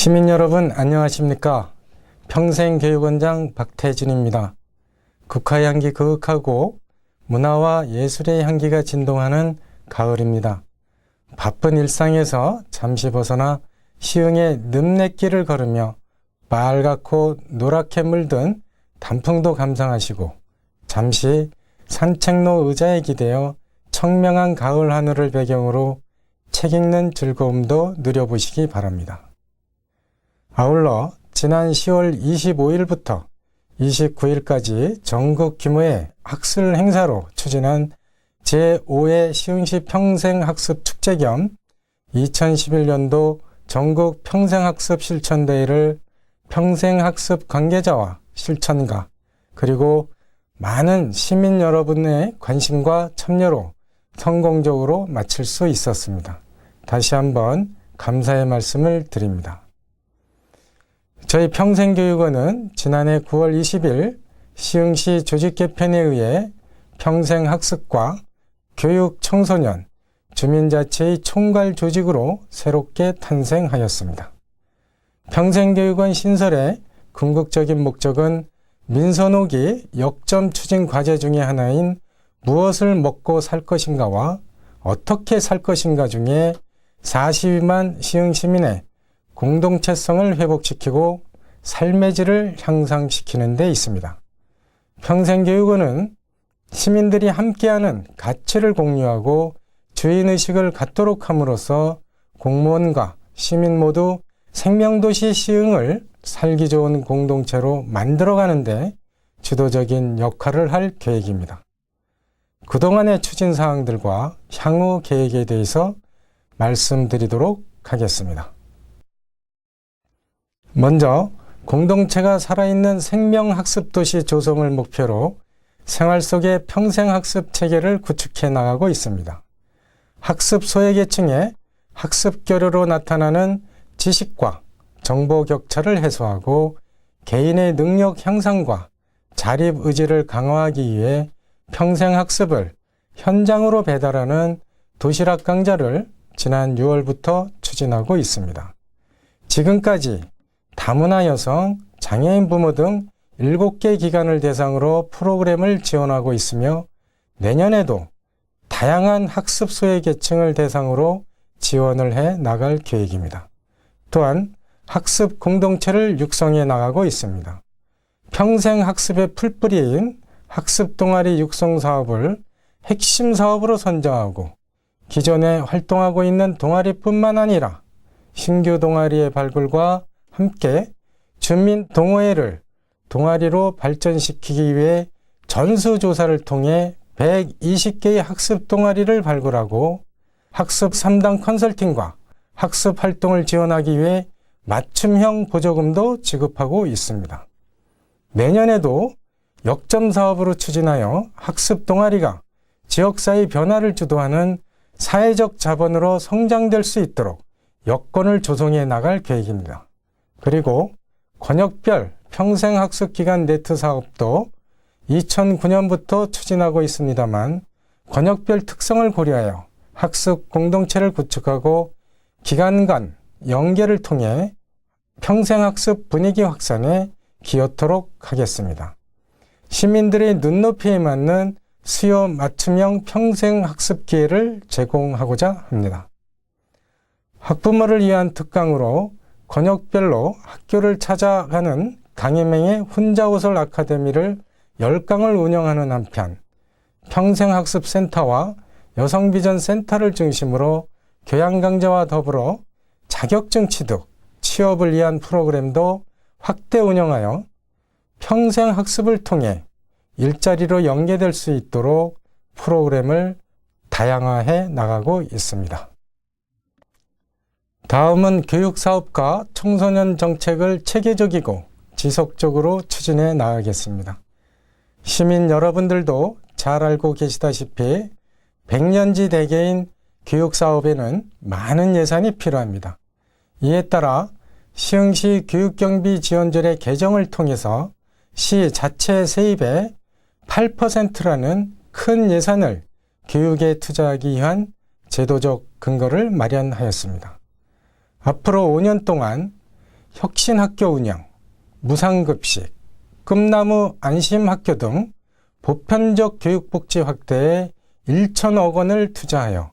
시민 여러분 안녕하십니까? 평생교육원장 박태진입니다. 국화의 향기 그윽하고 문화와 예술의 향기가 진동하는 가을입니다. 바쁜 일상에서 잠시 벗어나 시흥의 늪내길을 걸으며 빨갛고 노랗게 물든 단풍도 감상하시고 잠시 산책로 의자에 기대어 청명한 가을 하늘을 배경으로 책 읽는 즐거움도 누려보시기 바랍니다. 아울러 지난 10월 25일부터 29일까지 전국 규모의 학술 행사로 추진한 제5회 시흥시 평생학습 축제 겸 2011년도 전국 평생학습 실천대회를 평생학습 관계자와 실천가 그리고 많은 시민 여러분의 관심과 참여로 성공적으로 마칠 수 있었습니다. 다시 한번 감사의 말씀을 드립니다. 저희 평생교육원은 지난해 9월 20일 시흥시 조직 개편에 의해 평생학습과 교육 청소년 주민자치의 총괄 조직으로 새롭게 탄생하였습니다. 평생교육원 신설의 궁극적인 목적은 민선호기 역점 추진 과제 중의 하나인 무엇을 먹고 살 것인가와 어떻게 살 것인가 중에 42만 시흥 시민의 공동체성을 회복시키고 삶의 질을 향상시키는 데 있습니다. 평생교육원은 시민들이 함께하는 가치를 공유하고 주인의식을 갖도록 함으로써 공무원과 시민 모두 생명도시 시흥을 살기 좋은 공동체로 만들어가는데 주도적인 역할을 할 계획입니다. 그동안의 추진 사항들과 향후 계획에 대해서 말씀드리도록 하겠습니다. 먼저 공동체가 살아있는 생명학습 도시 조성을 목표로 생활 속의 평생학습 체계를 구축해 나가고 있습니다. 학습 소외계층의 학습 교류로 나타나는 지식과 정보 격차를 해소하고 개인의 능력 향상과 자립 의지를 강화하기 위해 평생학습을 현장으로 배달하는 도시락 강좌를 지난 6월부터 추진하고 있습니다. 지금까지 다문화 여성, 장애인 부모 등 7개 기관을 대상으로 프로그램을 지원하고 있으며 내년에도 다양한 학습 소외 계층을 대상으로 지원을 해 나갈 계획입니다. 또한 학습 공동체를 육성해 나가고 있습니다. 평생 학습의 풀뿌리인 학습 동아리 육성 사업을 핵심 사업으로 선정하고 기존에 활동하고 있는 동아리뿐만 아니라 신규 동아리의 발굴과 함께 주민 동호회를 동아리로 발전시키기 위해 전수조사를 통해 120개의 학습 동아리를 발굴하고 학습 3단 컨설팅과 학습 활동을 지원하기 위해 맞춤형 보조금도 지급하고 있습니다. 내년에도 역점 사업으로 추진하여 학습 동아리가 지역사회 변화를 주도하는 사회적 자본으로 성장될 수 있도록 여건을 조성해 나갈 계획입니다. 그리고 권역별 평생학습기관 네트 사업도 2009년부터 추진하고 있습니다만 권역별 특성을 고려하여 학습 공동체를 구축하고 기관 간 연계를 통해 평생학습 분위기 확산에 기여토록 하겠습니다. 시민들의 눈높이에 맞는 수요 맞춤형 평생학습 기회를 제공하고자 합니다. 학부모를 위한 특강으로 권역별로 학교를 찾아가는 강혜맹의 혼자오설 아카데미를 10강을 운영하는 한편 평생학습센터와 여성비전센터를 중심으로 교양 강좌와 더불어 자격증 취득, 취업을 위한 프로그램도 확대 운영하여 평생 학습을 통해 일자리로 연계될 수 있도록 프로그램을 다양화해 나가고 있습니다. 다음은 교육사업과 청소년 정책을 체계적이고 지속적으로 추진해 나가겠습니다. 시민 여러분들도 잘 알고 계시다시피 백년지 대계인 교육사업에는 많은 예산이 필요합니다. 이에 따라 시흥시 교육경비 지원절의 개정을 통해서 시 자체 세입의 8%라는 큰 예산을 교육에 투자하기 위한 제도적 근거를 마련하였습니다. 앞으로 5년 동안 혁신학교 운영, 무상급식, 꿈나무 안심학교 등 보편적 교육복지 확대에 1천억 원을 투자하여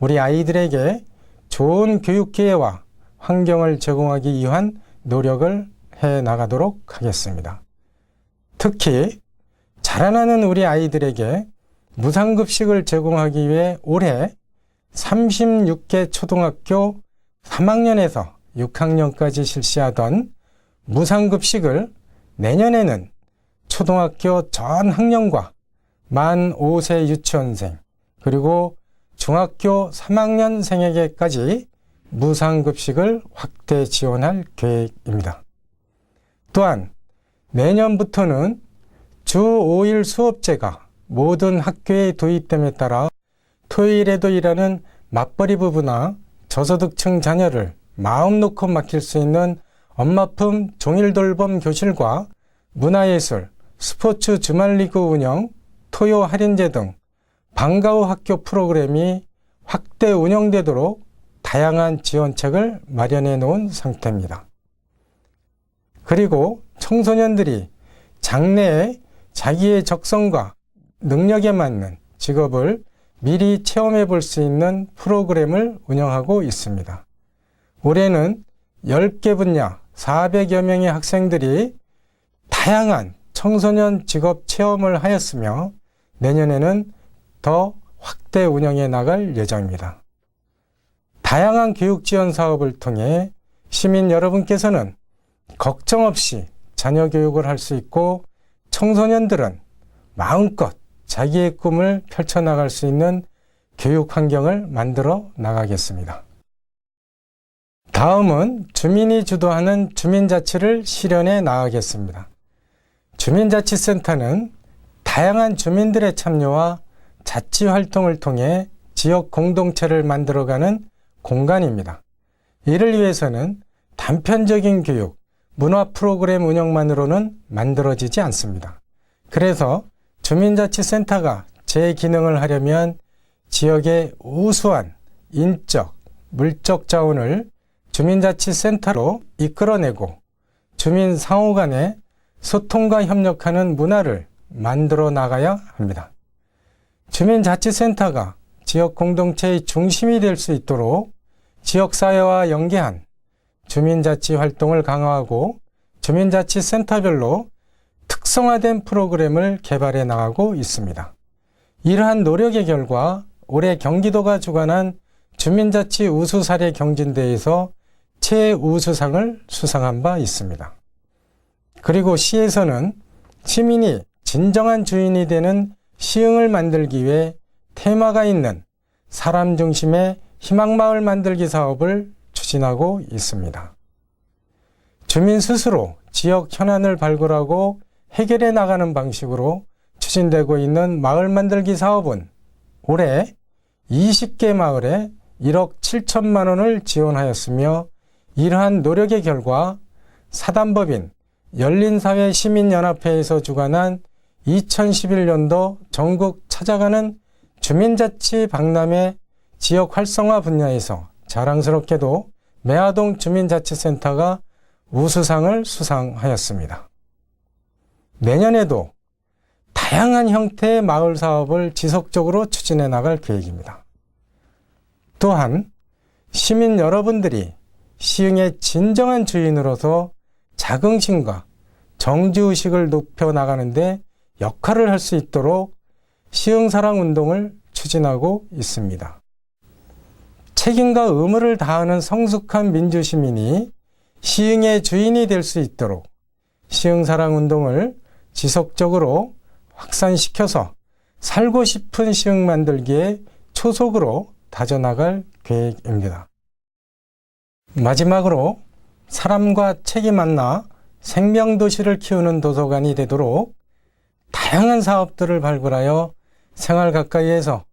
우리 아이들에게 좋은 교육 기회와 환경을 제공하기 위한 노력을 해 나가도록 하겠습니다. 특히 자라나는 우리 아이들에게 무상급식을 제공하기 위해 올해 36개 초등학교 3학년에서 6학년까지 실시하던 무상급식을 내년에는 초등학교 전 학년과 만 5세 유치원생 그리고 중학교 3학년생에게까지 무상급식을 확대 지원할 계획입니다. 또한 내년부터는 주 5일 수업제가 모든 학교에 도입됨에 따라 토요일에도 일하는 맞벌이 부부나 저소득층 자녀를 마음 놓고 맡길 수 있는 엄마품 종일 돌봄 교실과 문화예술, 스포츠 주말리그 운영, 토요 할인제 등 방과후 학교 프로그램이 확대 운영되도록 다양한 지원책을 마련해 놓은 상태입니다. 그리고 청소년들이 장래에 자기의 적성과 능력에 맞는 직업을 미리 체험해 볼 수 있는 프로그램을 운영하고 있습니다. 올해는 10개 분야 400여 명의 학생들이 다양한 청소년 직업 체험을 하였으며 내년에는 더 확대 운영해 나갈 예정입니다. 다양한 교육 지원 사업을 통해 시민 여러분께서는 걱정 없이 자녀 교육을 할 수 있고 청소년들은 마음껏 자기의 꿈을 펼쳐나갈 수 있는 교육 환경을 만들어 나가겠습니다. 다음은 주민이 주도하는 주민자치를 실현해 나가겠습니다. 주민자치센터는 다양한 주민들의 참여와 자치 활동을 통해 지역 공동체를 만들어가는 공간입니다. 이를 위해서는 단편적인 교육, 문화 프로그램 운영만으로는 만들어지지 않습니다. 그래서 주민자치센터가 제 기능을 하려면 지역의 우수한 인적, 물적 자원을 주민자치센터로 이끌어내고 주민 상호 간의 소통과 협력하는 문화를 만들어 나가야 합니다. 주민자치센터가 지역 공동체의 중심이 될 수 있도록 지역사회와 연계한 주민자치 활동을 강화하고 주민자치센터별로 특성화된 프로그램을 개발해 나가고 있습니다. 이러한 노력의 결과 올해 경기도가 주관한 주민자치 우수 사례 경진대회에서 최우수상을 수상한 바 있습니다. 그리고 시에서는 시민이 진정한 주인이 되는 시흥을 만들기 위해 테마가 있는 사람 중심의 희망마을 만들기 사업을 추진하고 있습니다. 주민 스스로 지역 현안을 발굴하고 해결해 나가는 방식으로 추진되고 있는 마을 만들기 사업은 올해 20개 마을에 1억 7천만 원을 지원하였으며 이러한 노력의 결과 사단법인 열린사회 시민연합회에서 주관한 2011년도 전국 찾아가는 주민자치 박람회 지역 활성화 분야에서 자랑스럽게도 매화동 주민자치센터가 우수상을 수상하였습니다. 내년에도 다양한 형태의 마을 사업을 지속적으로 추진해 나갈 계획입니다. 또한 시민 여러분들이 시흥의 진정한 주인으로서 자긍심과 정지의식을 높여 나가는데 역할을 할 수 있도록 시흥사랑 운동을 추진하고 있습니다. 책임과 의무를 다하는 성숙한 민주시민이 시흥의 주인이 될 수 있도록 시흥사랑 운동을 지속적으로 확산시켜서 살고 싶은 시흥 만들기에 초속으로 다져나갈 계획입니다. 마지막으로 사람과 책이 만나 생명도시를 키우는 도서관이 되도록 다양한 사업들을 발굴하여 생활 가까이에서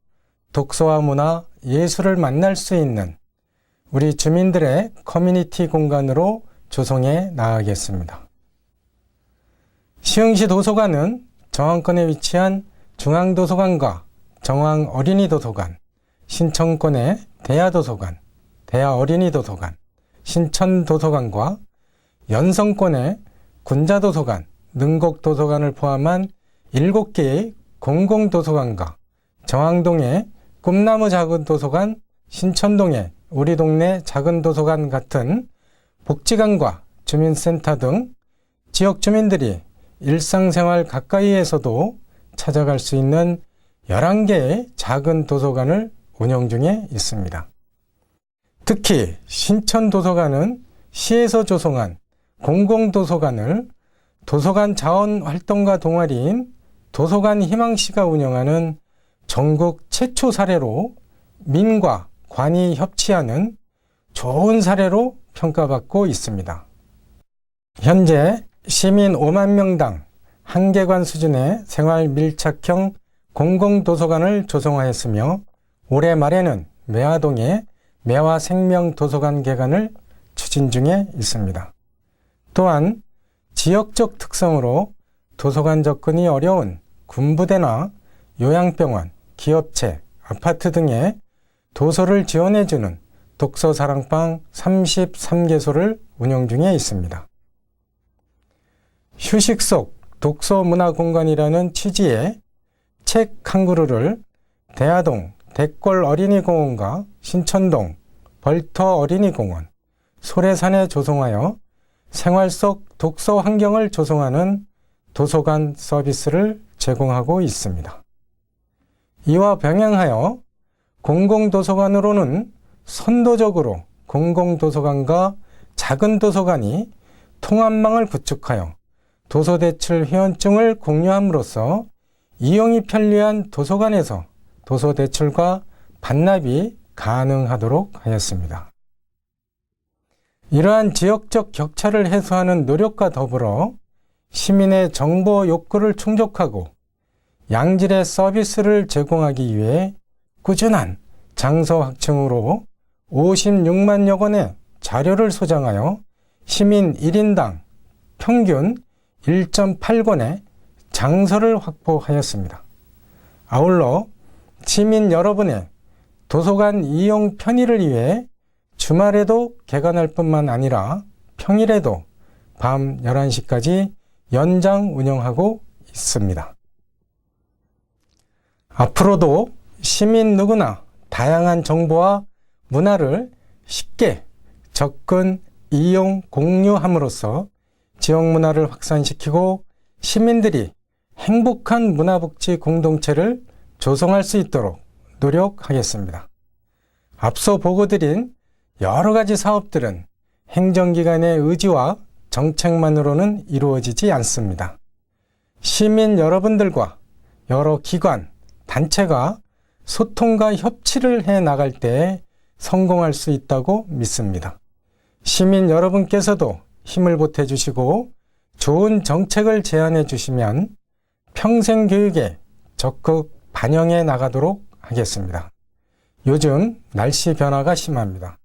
독서와 문화, 예술을 만날 수 있는 우리 주민들의 커뮤니티 공간으로 조성해 나가겠습니다. 시흥시 도서관은 정왕권에 위치한 중앙도서관과 정왕 어린이도서관, 신청권의 대야도서관, 대야어린이도서관, 신천도서관과 연성권의 군자도서관, 능곡도서관을 포함한 7개의 공공도서관과 정왕동의 꿈나무 작은 도서관, 신천동의 우리 동네 작은 도서관 같은 복지관과 주민센터 등 지역 주민들이 일상생활 가까이에서도 찾아갈 수 있는 11개의 작은 도서관을 운영 중에 있습니다. 특히 신천 도서관은 시에서 조성한 공공도서관을 도서관 자원 활동가 동아리인 도서관 희망시가 운영하는 전국 최초 사례로 민과 관이 협치하는 좋은 사례로 평가받고 있습니다. 현재 시민 5만 명당 한 개관 수준의 생활 밀착형 공공도서관을 조성하였으며 올해 말에는 매화동에 매화 생명 도서관 개관을 추진 중에 있습니다. 또한 지역적 특성으로 도서관 접근이 어려운 군부대나 요양병원, 기업체, 아파트 등의 도서를 지원해주는 독서사랑방 33개소를 운영 중에 있습니다. 휴식 속 독서 문화 공간이라는 취지의 책 한 그루를 대하동 대골 어린이공원과 신천동 벌터 어린이공원, 소래산에 조성하여 생활 속 독서 환경을 조성하는 도서관 서비스를 제공하고 있습니다. 이와 병행하여 공공도서관으로는 선도적으로 공공도서관과 작은 도서관이 통합망을 구축하여 도서대출 회원증을 공유함으로써 이용이 편리한 도서관에서 도서대출과 반납이 가능하도록 하였습니다. 이러한 지역적 격차를 해소하는 노력과 더불어 시민의 정보 욕구를 충족하고 양질의 서비스를 제공하기 위해 꾸준한 장서 확충으로 56만여 권의 자료를 소장하여 시민 1인당 평균 1.8권의 장서를 확보하였습니다. 아울러 시민 여러분의 도서관 이용 편의를 위해 주말에도 개관할 뿐만 아니라 평일에도 밤 11시까지 연장 운영하고 있습니다. 앞으로도 시민 누구나 다양한 정보와 문화를 쉽게 접근, 이용, 공유함으로써 지역 문화를 확산시키고 시민들이 행복한 문화복지 공동체를 조성할 수 있도록 노력하겠습니다. 앞서 보고드린 여러 가지 사업들은 행정기관의 의지와 정책만으로는 이루어지지 않습니다. 시민 여러분들과 여러 기관, 단체가 소통과 협치를 해 나갈 때 성공할 수 있다고 믿습니다. 시민 여러분께서도 힘을 보태 주시고 좋은 정책을 제안해 주시면 평생 교육에 적극 반영해 나가도록 하겠습니다. 요즘 날씨 변화가 심합니다.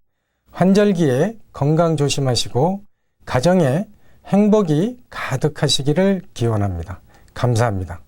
환절기에 건강 조심하시고 가정에 행복이 가득하시기를 기원합니다. 감사합니다.